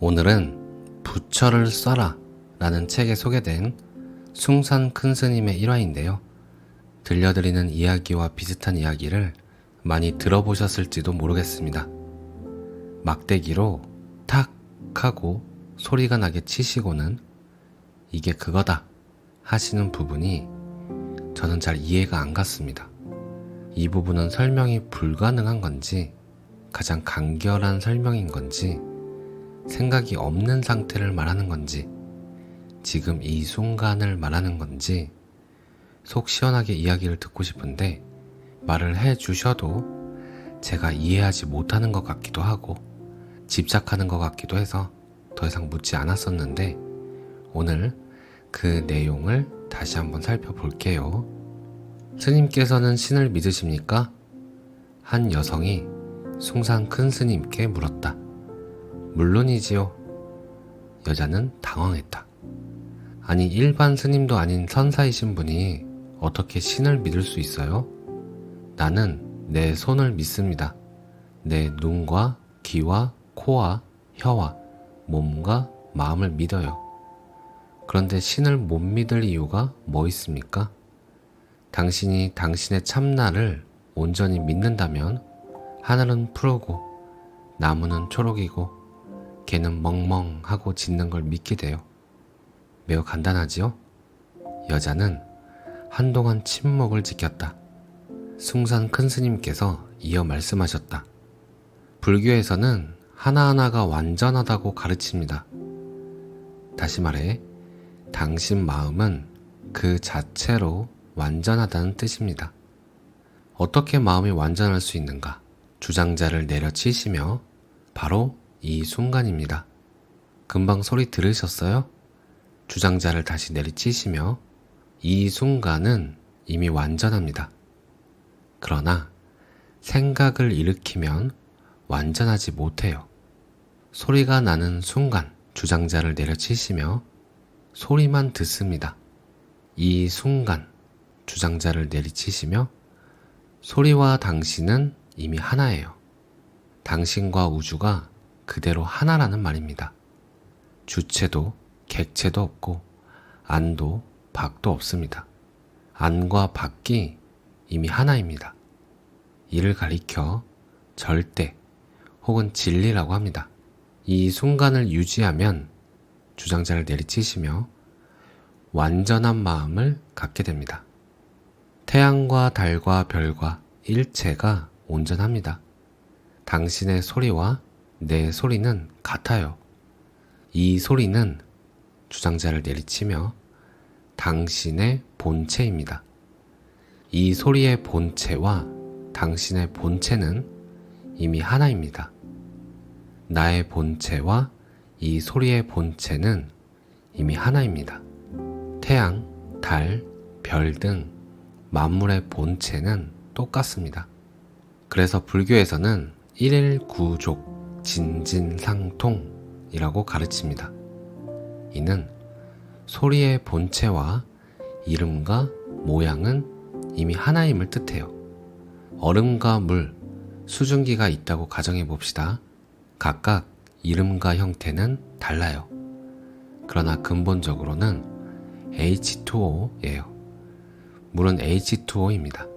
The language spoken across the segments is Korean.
오늘은 부처를 써라 라는 책에 소개된 숭산 큰 스님의 일화인데요. 들려드리는 이야기와 비슷한 이야기를 많이 들어보셨을지도 모르겠습니다. 막대기로 탁 하고 소리가 나게 치시고는 이게 그거다 하시는 부분이 저는 잘 이해가 안 갔습니다. 이 부분은 설명이 불가능한 건지 가장 간결한 설명인 건지 생각이 없는 상태를 말하는 건지 지금 이 순간을 말하는 건지 속 시원하게 이야기를 듣고 싶은데 말을 해 주셔도 제가 이해하지 못하는 것 같기도 하고 집착하는 것 같기도 해서 더 이상 묻지 않았었는데 오늘 그 내용을 다시 한번 살펴볼게요. 스님께서는 신을 믿으십니까? 한 여성이 숭상 큰 스님께 물었다. 물론이지요. 여자는 당황했다. 아니, 일반 스님도 아닌 선사이신 분이 어떻게 신을 믿을 수 있어요? 나는 내 손을 믿습니다. 내 눈과 귀와 코와 혀와 몸과 마음을 믿어요. 그런데 신을 못 믿을 이유가 뭐 있습니까? 당신이 당신의 참나를 온전히 믿는다면 하늘은 푸르고 나무는 초록이고 개는 멍멍 하고 짖는 걸 믿게 돼요. 매우 간단하지요? 여자는 한동안 침묵을 지켰다. 숭산 큰 스님께서 이어 말씀하셨다. 불교에서는 하나하나가 완전하다고 가르칩니다. 다시 말해, 당신 마음은 그 자체로 완전하다는 뜻입니다. 어떻게 마음이 완전할 수 있는가? 주장자를 내려치시며 바로 이 순간입니다. 금방 소리 들으셨어요? 주장자를 다시 내리치시며 이 순간은 이미 완전합니다. 그러나 생각을 일으키면 완전하지 못해요. 소리가 나는 순간 주장자를 내려치시며 소리만 듣습니다. 이 순간 주장자를 내리치시며 소리와 당신은 이미 하나예요. 당신과 우주가 그대로 하나라는 말입니다. 주체도 객체도 없고 안도 박도 없습니다. 안과 박이 이미 하나입니다. 이를 가리켜 절대 혹은 진리라고 합니다. 이 순간을 유지하면 주장자를 내리치시며 완전한 마음을 갖게 됩니다. 태양과 달과 별과 일체가 온전합니다. 당신의 소리와 내 소리는 같아요. 이 소리는 주장자를 내리치며 당신의 본체입니다. 이 소리의 본체와 당신의 본체는 이미 하나입니다. 나의 본체와 이 소리의 본체는 이미 하나입니다. 태양, 달, 별 등 만물의 본체는 똑같습니다. 그래서 불교에서는 일일구족, 진진상통이라고 가르칩니다. 이는 소리의 본체와 이름과 모양은 이미 하나임을 뜻해요. 얼음과 물, 수증기가 있다고 가정해 봅시다. 각각 이름과 형태는 달라요. 그러나 근본적으로는 H2O예요. 물은 H2O입니다.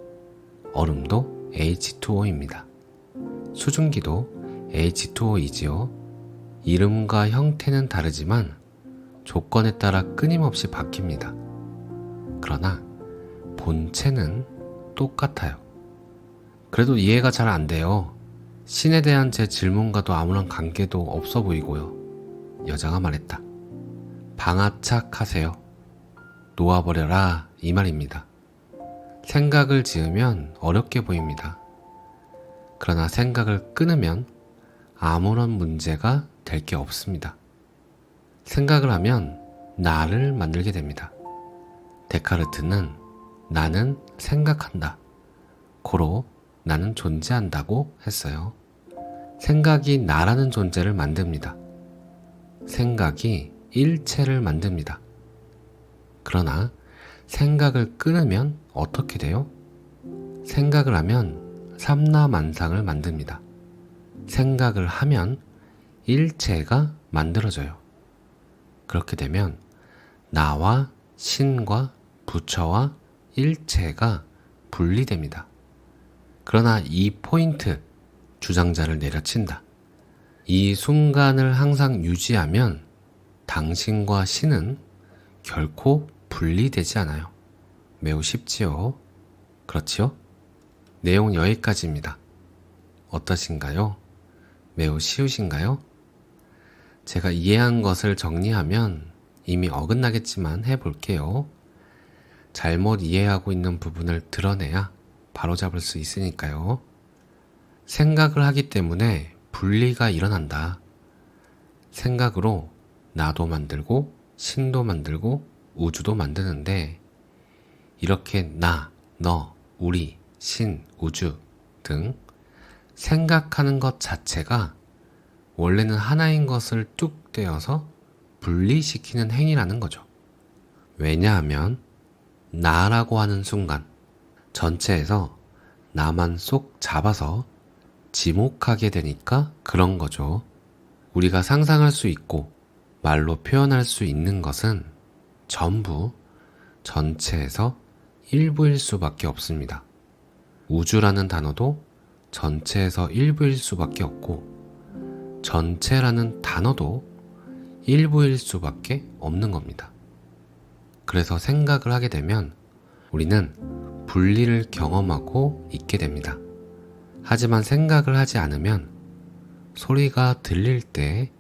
얼음도 H2O입니다. 수증기도 H2O이지요. 이름과 형태는 다르지만 조건에 따라 끊임없이 바뀝니다. 그러나 본체는 똑같아요. 그래도 이해가 잘 안 돼요. 신에 대한 제 질문과도 아무런 관계도 없어 보이고요. 여자가 말했다. 방아착 하세요. 놓아버려라. 이 말입니다. 생각을 지으면 어렵게 보입니다. 그러나 생각을 끊으면 아무런 문제가 될 게 없습니다. 생각을 하면 나를 만들게 됩니다. 데카르트는 나는 생각한다. 고로 나는 존재한다고 했어요. 생각이 나라는 존재를 만듭니다. 생각이 일체를 만듭니다. 그러나 생각을 끊으면 어떻게 돼요? 생각을 하면 삼라만상을 만듭니다. 생각을 하면 일체가 만들어져요. 그렇게 되면 나와 신과 부처와 일체가 분리됩니다. 그러나 이 포인트, 주장자를 내려친다. 이 순간을 항상 유지하면 당신과 신은 결코 분리되지 않아요. 매우 쉽지요? 그렇지요? 내용 여기까지입니다. 어떠신가요? 매우 쉬우신가요? 제가 이해한 것을 정리하면 이미 어긋나겠지만 해볼게요. 잘못 이해하고 있는 부분을 드러내야 바로잡을 수 있으니까요. 생각을 하기 때문에 분리가 일어난다. 생각으로 나도 만들고 신도 만들고 우주도 만드는데 이렇게 나, 너, 우리, 신, 우주 등 생각하는 것 자체가 원래는 하나인 것을 뚝 떼어서 분리시키는 행위라는 거죠. 왜냐하면 나라고 하는 순간 전체에서 나만 쏙 잡아서 지목하게 되니까 그런 거죠. 우리가 상상할 수 있고 말로 표현할 수 있는 것은 전부 전체에서 일부일 수밖에 없습니다. 우주라는 단어도 전체에서 일부일 수밖에 없고 전체라는 단어도 일부일 수밖에 없는 겁니다. 그래서 생각을 하게 되면 우리는 분리를 경험하고 있게 됩니다. 하지만 생각을 하지 않으면 소리가 들릴 때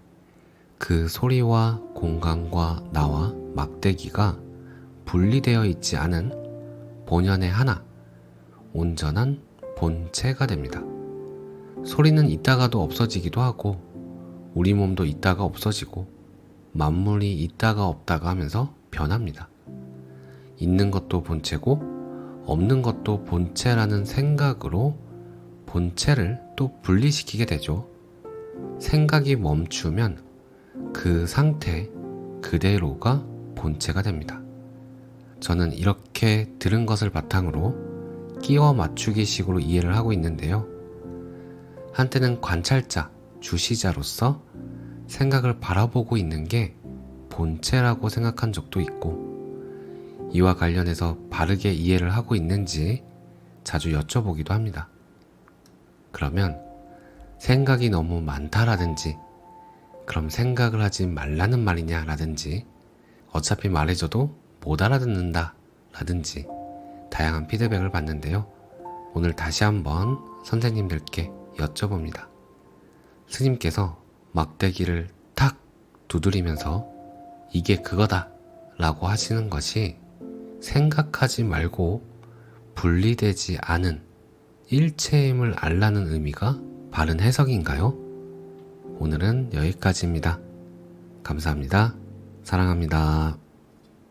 그 소리와 공간과 나와 막대기가 분리되어 있지 않은 본연의 하나, 온전한 본체가 됩니다. 소리는 있다가도 없어지기도 하고, 우리 몸도 있다가 없어지고, 만물이 있다가 없다가 하면서 변합니다. 있는 것도 본체고, 없는 것도 본체라는 생각으로 본체를 또 분리시키게 되죠. 생각이 멈추면 그 상태 그대로가 본체가 됩니다. 저는 이렇게 들은 것을 바탕으로 끼워 맞추기 식으로 이해를 하고 있는데요. 한때는 관찰자, 주시자로서 생각을 바라보고 있는 게 본체라고 생각한 적도 있고, 이와 관련해서 바르게 이해를 하고 있는지 자주 여쭤보기도 합니다. 그러면 생각이 너무 많다라든지, 그럼 생각을 하지 말라는 말이냐라든지, 어차피 말해줘도 못 알아듣는다 라든지 다양한 피드백을 받는데요. 오늘 다시 한번 선생님들께 여쭤봅니다. 스님께서 막대기를 탁 두드리면서 이게 그거다 라고 하시는 것이 생각하지 말고 분리되지 않은 일체임을 알라는 의미가 바른 해석인가요? 오늘은 여기까지입니다. 감사합니다. 사랑합니다.